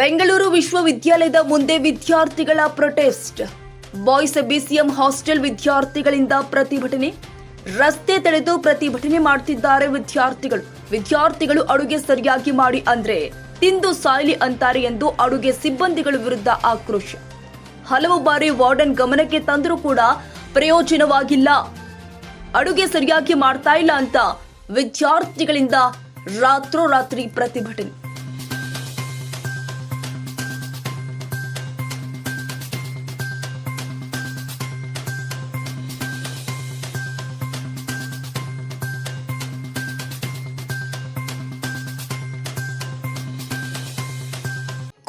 ಬೆಂಗಳೂರು ವಿಶ್ವವಿದ್ಯಾಲಯದ ಮುಂದೆ ವಿದ್ಯಾರ್ಥಿಗಳ ಪ್ರೊಟೆಸ್ಟ್. ಬಾಯ್ಸ್ ಬಿಸಿಎಂ ಹಾಸ್ಟೆಲ್ ವಿದ್ಯಾರ್ಥಿಗಳಿಂದ ಪ್ರತಿಭಟನೆ. ರಸ್ತೆ ತಡೆದು ಪ್ರತಿಭಟನೆ ಮಾಡ್ತಿದ್ದಾರೆ ವಿದ್ಯಾರ್ಥಿಗಳು. ವಿದ್ಯಾರ್ಥಿಗಳು ಅಡುಗೆ ಸರಿಯಾಗಿ ಮಾಡಿ ಅಂದ್ರೆ ತಿಂದು ಸಾಯಲಿ ಅಂತಾರೆ ಎಂದು ಅಡುಗೆ ಸಿಬ್ಬಂದಿಗಳ ವಿರುದ್ಧ ಆಕ್ರೋಶ. ಹಲವು ಬಾರಿ ವಾರ್ಡನ್ ಗಮನಕ್ಕೆ ತಂದರೂ ಕೂಡ ಪ್ರಯೋಜನವಾಗಿಲ್ಲ. ಅಡುಗೆ ಸರಿಯಾಗಿ ಮಾಡ್ತಾ ಇಲ್ಲ ಅಂತ ವಿದ್ಯಾರ್ಥಿಗಳಿಂದ ರಾತ್ರೋರಾತ್ರಿ ಪ್ರತಿಭಟನೆ.